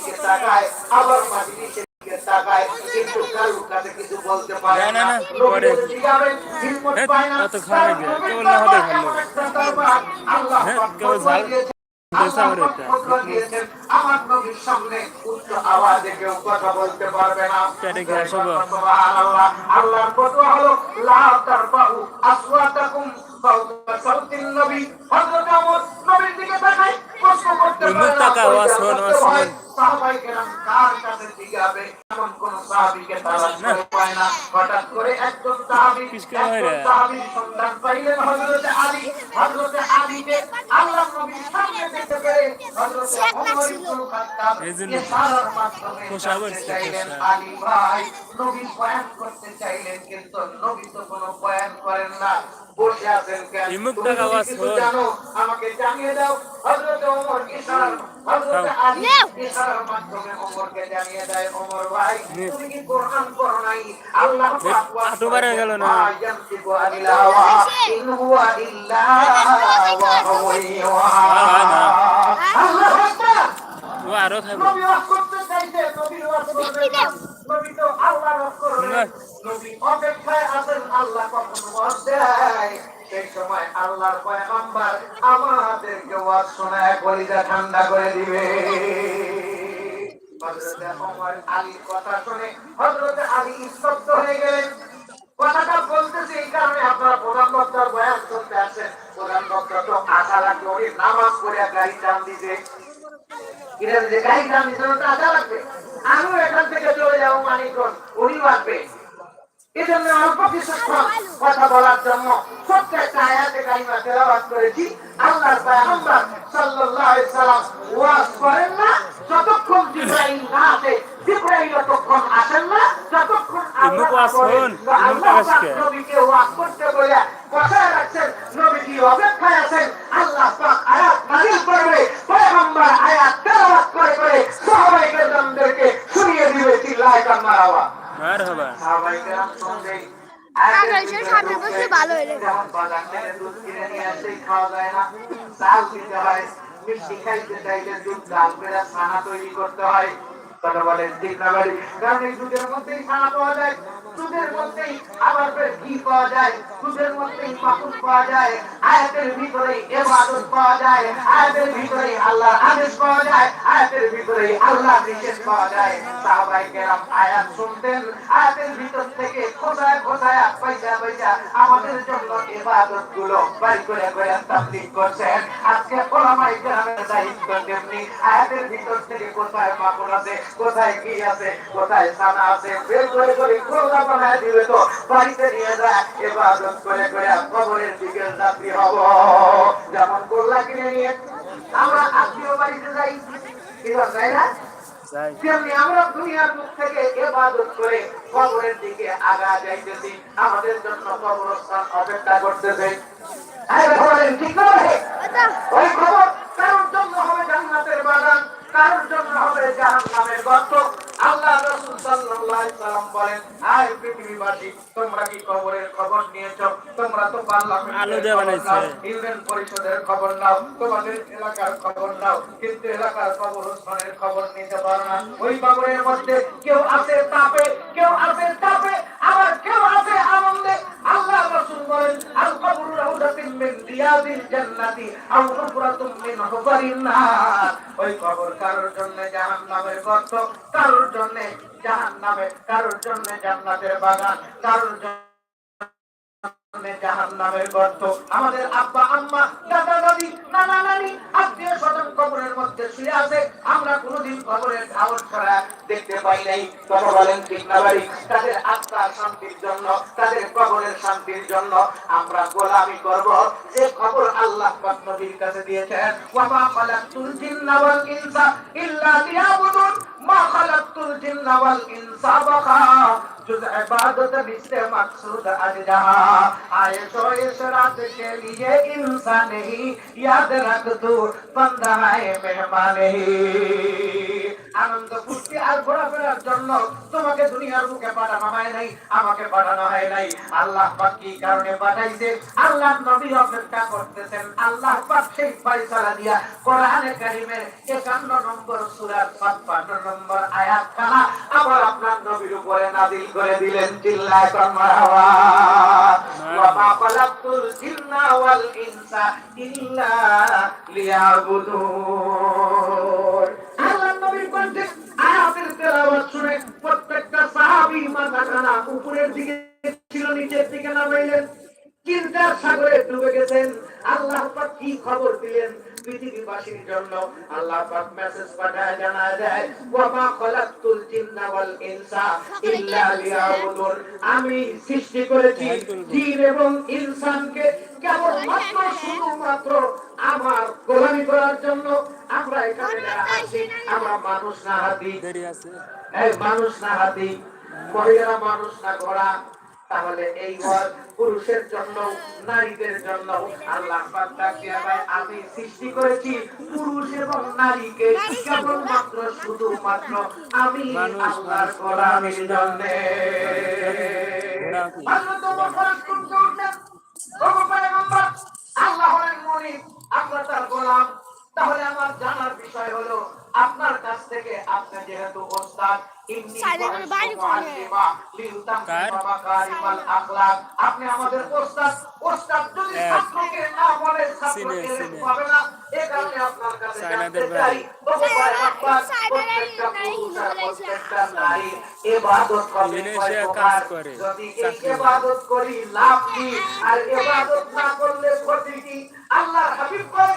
দিকে তাকায় আবার মাটি দিকে তাকায় কিন্তু কারোর কাছে কিছু বলতে পারে না, না, না না, কি নবী করে? যদি জিজ্ঞাবেন, হিম্মত হেৎ, পায় না। অত খাওয়া গিয়া, কেবল না হতে খালো। আল্লাহ পাক কেবল ঝাল- করে আমার নবীর সামনে উচ্চ আওয়াজে কেউ কথা বলতে পারবে না। আল্লাহর ফতোয়া হলো লা তারফাউ আসওয়াতাকুম ফাওকা সাউতিন নবী ওমর নবীর দিকে তাকায় প্রশ্ন করতে পারে না, সাহাবাই কেরাম কার কাছে এমন কোন সাহাবীকে তালাশ করে পায় না হঠাৎ করে একজন সাহাবী একজন? সাহাবীর সন্ধান পাইলেন হযরতে আলী হযরতে আলীকে আল্লাহ নবীর সামনে দেখতে পেরে হযরতে ওমর ইবনে খাত্তাব ইশারার মাধ্যমে চাইলেন আলী ভাই নবী বয়ান করতে চাইলেন কিন্তু নবী তো কোনো বয়ান করেন না বসে আছেন কেন তুমি জানো আমাকে জানিয়ে দাও হযরতে ওমর ইশারার হযরতে আলী ইশারার মাধ্যমে ওমরকে জানিয়ে দেয় ওমর ভাই তুমি কি কোরআন পড়ো নাই আল্লাহ পাক ওয়াজ গেল না। মা আনিল হাওয়া ইন হুয়া ইল্লা ওয়াহয়ুহা আল্লাহু আকবার ও আরও খাব নবী ওয়াজ করতে চাইছে নবীর ওয়াজ করবে নবী তো আল্লাহর ওয়াজ করবে নবী অপেক্ষায় আছেন আল্লাহ কখন ওয়াজ দেয় সেই সময় শোনায়, কলিজা ঠান্ডা করে দিবে। কথাটা বলতেছি এই কারণে আপনারা প্রধান বক্তার বয়ান শুনতে আসেন প্রধান বক্তা তো আশা রাখলে উনি নামাজ পড়ে আমিও এখান থেকে চলে যাব মানিকগঞ্জ উনি আসবে। এই জন্য অল্প কিছুক্ষণ কথা বলার জন্য ছোট্ট একটা আয়াতে কালিমা তেলাওয়াত করেছি আল্লাহর পয়গম্বর সাল্লাল্লাহু আলাইহি সাল্লাম ওয়াজ করেন না যতক্ষণ জিব্রাইল না আসে জিব্রাইল ততক্ষণ আসেন না যতক্ষণ আল্লাহ আল্লাহ? নবীকে ওয়াজ করতে বলে কথা রাখছেন নবীজি অপেক্ষায় আছেন আল্লাহ পাক আয়াত নাযিল করবে পয়গম্বর আয়াত তেলাওয়াত করে করে সাহাবায়ে কেরামদেরকে শুনিয়ে দিবে চিল্লায় কান্নার আওয়াজ আর হবা সাহাবায়ে কেরাম শুনলেই কাকা, এসে সামনে বসলে ভালো হলো। যেমন বাজার থেকে দুধ কিনে নিয়ে আসলেই খাওয়া যায় না দিতে হয়, মিষ্টি চাইলে দুধ তৈরি করতে হয়। কথা বলেন, ঠিক না বাড়ি? কারণ এই দুধের মধ্যেই ছানা পাওয়া যায়। দুধের মধ্যেই আবার ঘি পাওয়া যায় দুধের মধ্যেই মাখন পাওয়া যায়, আয়াতের ভিতরে এবাদত পাওয়া যায়, আয়াতের ভিতরে আল্লাহর আদেশ পাওয়া যায়, আয়াতের ভিতরে আল্লাহ নিষেধ পাওয়া যায়। সাহাবাই কেরাম আয়াত শুনতেন, আয়াতের ভিতর থেকে খোঁজায় খোঁজায় পয়সা পয়সা আমাদের জন্য এবাদতগুলো বাড়ি করে করে তাবলিগ করছেন। আজকে ওলামাই কেরামের দায়িত্ব তেমনি, আয়াতের ভিতর থেকে কোথায় মাখন আছে, কোথায় কি আছে, কোথায় সানা আছে, বের করে করে খোলা বানায় দিবে তো বাড়িতে নিয়ে যায় এবাদত করে করে কবরের দিকে যাত্রী হব। যেমন গোল্লা কিনে নিয়ে আমরা আত্মীয় বাড়িতে যাই। কি দরকার, না? যাই। আমরা দুনিয়ার মুখ থেকে এবাদত করে কবরের দিকে আগা যাইতেছি আমাদের জন্য কবরস্থান অপেক্ষা করতেছে। আরে বলেন ঠিক নয় ওই খবর কারোর জন্য হবে জান্নাতের বাগান কারোর জন্য হবে জাহান্নামের গর্ত আল্লাহ রাসূল সাল্লাল্লাহু আলাইহি সাল্লাম বলেন আয় পৃথিবীবাসী তোমরা কি কবরের খবর নিয়েছো। তোমরা তো ইউনিয়ন পরিষদের খবর নাও। তোমাদের এলাকার খবর নাও। কিন্তু এলাকার কবরস্থানের খবর নিতে পারো না। ওই কবরের মধ্যে কেউ আছে তাপে কেউ আছে তাপে আবার কেউ আছে আনন্দে আল্লাহ রাসূল বলেন আল কবরু রাউদাতিন মিন রিয়াদিল জান্নাতি, আও মিন হুফারিন নার। ওই কবর কারোর জন্য জাহান্নামের গর্ত, কারোর জন্য জাহান্নামে, কারোর জন্য জান্নাতের বাগান, কারোর জন্য গর্ত। আমাদের আব্বা, আম্মা, দাদা, দাদি, নানা, নানি, আত্মীয় স্বজন কবরের মধ্যে শুয়ে আছে আমরা কোনোদিন কবরের ধাওয়ার ছড়া দেখতে পাই নাই। তবে বলেন ঠিক তাদের আত্মার শান্তির জন্য, তাদের কবরের শান্তির জন্য আমরা গোলামি করব। যে খবর আল্লাহ নবীর কাছে দিয়েছেন, ওয়ামা খালাকতুল জিন্না ওয়াল ইনসা ইল্লা লিয়াবুদুন। মা খালাকতুল জিন্না ইনসা বাকা। जुज इबादत भी मकसूद अजहा आए तो इस रात के लिए इंसान ही याद रख तू बंदा है मेहमान ही আনন্দ ফুর্তি আর ঘোরাফেরার জন্য তোমাকে দুনিয়ার মুখে পাঠানো হয় নাই আমাকে পাঠানো হয় নাই। আল্লাহ পাক কি কারণে পাঠাইছে আল্লাহ নবী অপেক্ষা করতেছেন। আল্লাহ পাক সেই ফয়সালা দিয়া কোরআনে কারিমের 51 নম্বর সূরার 56 নম্বর আয়াত খানা আবার আপনার নবীর উপরে নাযিল করে দিলেন চিল্লায় কর মারহাবা ওয়া মা খালাকতুল জিন্না ওয়াল ইনসা ইল্লা লিয়াবুদুন আল্লাহ নবীর কণ্ঠে আয়াতের তেলাওয়াত শুনে উপরের দিকে ছিল নিচের দিকে নামাইলেন। চিন্তার সাগরে ডুবে গেছেন। আল্লাহ পাক কি খবর দিলেন পৃথিবীবাসীর জন্য? আল্লাহ পাক মেসেজ পাঠায় জানা যায় ওয়া মা খালাকতুল জিন্না ওয়াল ইনসা ইল্লা লিয়াবুদুন। আমি সৃষ্টি করেছি জিন এবং ইনসানকে কেবল মাত্র শুধুমাত্র আমার গোলামি করার জন্য। আমরা এখানে আছি আমরা মানুষ না হাতি। মানুষ না হাতি। মহিলারা মানুষ না ঘোড়া তাহলে এই ওয়াজ পুরুষের জন্য নারীদের জন্য আল্লাহ আমি সৃষ্টি করেছি পুরুষ এবং নারীকে কেবলমাত্র শুধুমাত্র আমি আল্লাহর জন্য। আল্লাহ হলেন মনিব, আমরা তার গোলাম। তাহলে আমার জানার বিষয় হলো আপনার থেকে আপনি যেহেতু ওস্তাদ। আপনি আমাদের ওস্তাদ। ওস্তাদ যদি হ্যাঁ। ছাত্রকে না বলে ছাত্র চিনে, এলেম চিনে। পাবে না। এ কারণে আপনার কাছে জানতে চাই করে, লাভ কি? আর ইবাদত না করলে ক্ষতি কি? আল্লাহর হাবিব কয়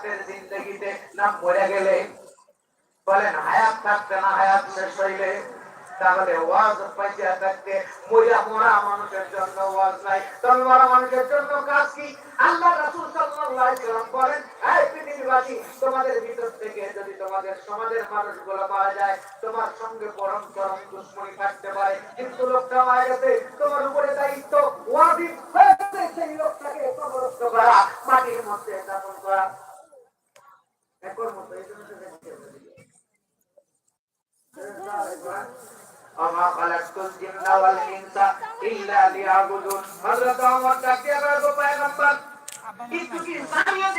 হায়াতের জিন্দগিতে না মরে গেলে? বলেন, হায়াত থাকতে না হায়াত শেষ হইলে? তাহলে ওয়াজ পাইতে থাকতে মানুষের জন্য ওয়াজ নাই। তবে মানুষের জন্য কাজ কি? আল্লাহ সাল্লাম বলেন তোমাদের ভিতর থেকে যদি তোমাদের সমাজের পাওয়া যায়, তোমার সঙ্গে কিন্তু লোকটা তোমার উপরে দায়িত্ব ওয়াজিব হয়েছে সেই লোকটাকে কবরস্থ করা মাটির মধ্যে দাফন করা একর মতো এই জন্য তো দেখতে হবে। وما خلقت الجن والانس الا ليعبدون حضرت عمر تكبر پیغمبر اس کی انسانیت